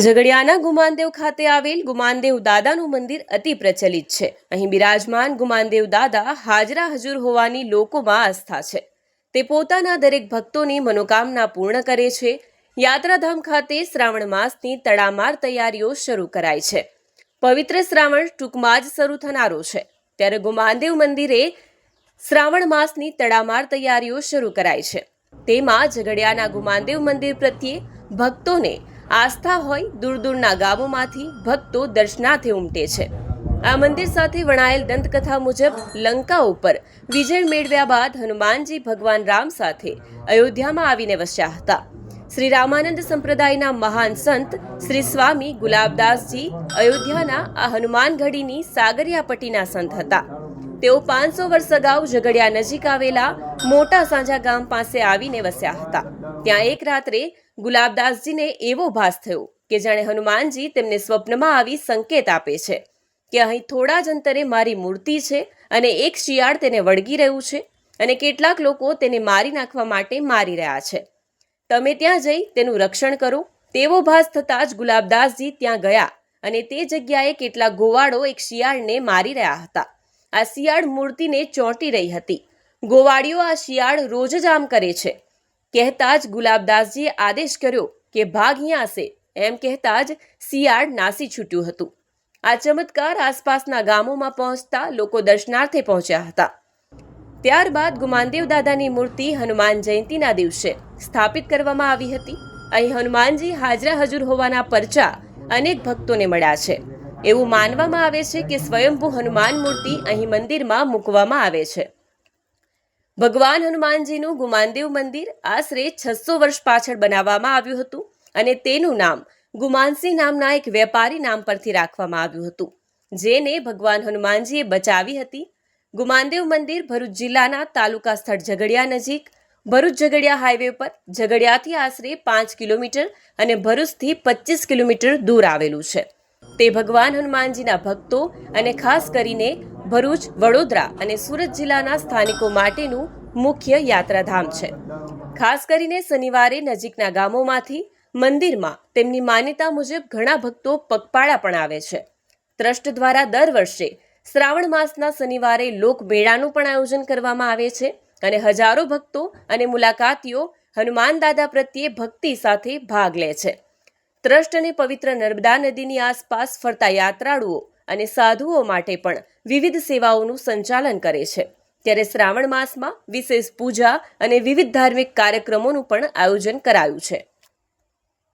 ઝઘડિયાના ગુમાનદેવ ખાતે આવેલ ગુમાનદેવ દાદાનું મંદિર અતિ પ્રચલિત છે. અહીં બિરાજમાન ગુમાનદેવ દાદા હાજરા હજુર હોવાની લોકોમાં આસ્થા છે. તે પોતાના દરેક ભક્તોની મનોકામના પૂર્ણ કરે છે. યાત્રાધામ ખાતે શ્રાવણ માસની તડામાર તૈયારીઓ શરૂ કરાઈ છે. પવિત્ર શ્રાવણ ટૂંકમાં જ શરૂ થનારો છે. ત્યારે ગુમાનદેવ મંદિરે શ્રાવણ માસની તડામાર તૈયારીઓ શરૂ કરાઈ છે. તેમાં ઝઘડિયાના ગુમાનદેવ મંદિર પ્રત્યે ભક્તોને આસ્થા હોય દૂર દૂરના ગામોમાંથી ભક્તો દર્શનાર્થે ઉમટે છે. આ મંદિર સાથે વણાયેલ દંતકથા મુજબ લંકા ઉપર વિજય મેળવ્યા બાદ હનુમાનજી ભગવાન રામ સાથે અયોધ્યામાં આવીને વસ્યા હતા. શ્રી રામાનંદ સંપ્રદાયના મહાન સંત શ્રી સ્વામી ગુલાબદાસજી અયોધ્યાના આ હનુમાનગઢીની સાગરિયા પટ્ટીના સંત હતા. તેઓ પાંચસો વર્ષ અગાઉ ઝઘડિયા નજીક આવેલા મોટા સાંજા ગામ પાસે આવીને વસ્યા હતા. ત્યાં એક રાત્રે ગુલાબદાસજીને એવો ભાસ થયો કે જાણે હનુમાનજી તેમને સ્વપ્નમાં આવી સંકેત આપે છે કે અહીં થોડા જ અંતરે મારી મૂર્તિ છે અને એક શિયાળ તેને વળગી રહ્યું છે અને કેટલાક લોકો તેને મારી નાખવા માટે મારી રહ્યા છે. તમે ત્યાં જઈ તેનું રક્ષણ કરો. તેવો ભાસ થતાં જ ગુલાબદાસજી ત્યાં ગયા અને તે જગ્યાએ કેટલાક ગોવાળો એક શિયાળને મારી રહ્યા હતા. આ શિયાળ મૂર્તિને ચોંટી રહી હતી. ગોવાળીઓ આ શિયાળ રોજ જ આમ કરે છે. કહેતા જ ગુલાબદાસજીએ આદેશ કર્યો કે ભાગ અહીંયા હશે. એમ કહેતા જ શિયાળ નાસી છૂટ્યું હતું. આ ચમત્કાર આસપાસના ગામોમાં પહોંચતા લોકો દર્શનાર્થે પહોંચ્યા હતા. ત્યારબાદ ગુમાનદેવ દાદાની મૂર્તિ હનુમાન જયંતીના દિવસે સ્થાપિત કરવામાં આવી હતી. અહીં હનુમાનજી હાજરા હજુર હોવાના પરચા અનેક ભક્તોને મળ્યા છે. એવું માનવામાં આવે છે કે સ્વયંભૂ હનુમાન મૂર્તિ અહીં મંદિરમાં મૂકવામાં આવે છે. ભગવાન હનુમાનજીનું ગુમાનદેવ મંદિર આશરે છસો વર્ષ પાછળ બનાવવામાં આવ્યું હતું અને તેનું નામ ગુમાનસિંહ નામના એક વેપારી નામ પરથી રાખવામાં આવ્યું હતું, જેને ભગવાન હનુમાનજીએ બચાવી હતી. ગુમાનદેવ મંદિર ભરૂચ જિલ્લાના તાલુકા સ્થળ ઝઘડિયા નજીક, ભરૂચ ઝઘડિયા હાઈવે પર ઝઘડિયાથી આશરે પાંચ કિલોમીટર અને ભરૂચથી પચીસ કિલોમીટર દૂર આવેલું છે. તે ભગવાન હનુમાનજીના ભક્તો અને ખાસ કરીને ભરૂચ, વડોદરા અને સુરત જિલ્લાના સ્થાનિકો માટેનું મુખ્ય યાત્રાધામ છે. ખાસ કરીને શનિવારે નજીકના ગામોમાંથી, મંદિરમાં તેમની માન્યતા મુજબ ઘણા ભક્તો પગપાળા પણ આવે છે. ટ્રસ્ટ દ્વારા દર વર્ષે શ્રાવણ માસના શનિવારે લોકમેળાનું પણ આયોજન કરવામાં આવે છે અને હજારો ભક્તો અને મુલાકાતીઓ હનુમાન દાદા પ્રત્યે ભક્તિ સાથે ભાગ લે છે. ટ્રસ્ટ અને પવિત્ર નર્મદા નદીની આસપાસ ફરતા યાત્રાળુઓ અને સાધુઓ માટે પણ વિવિધ સેવાઓનું સંચાલન કરે છે. ત્યારે શ્રાવણ માસમાં વિશેષ પૂજા અને વિવિધ ધાર્મિક કાર્યક્રમોનું પણ આયોજન કરાયું છે.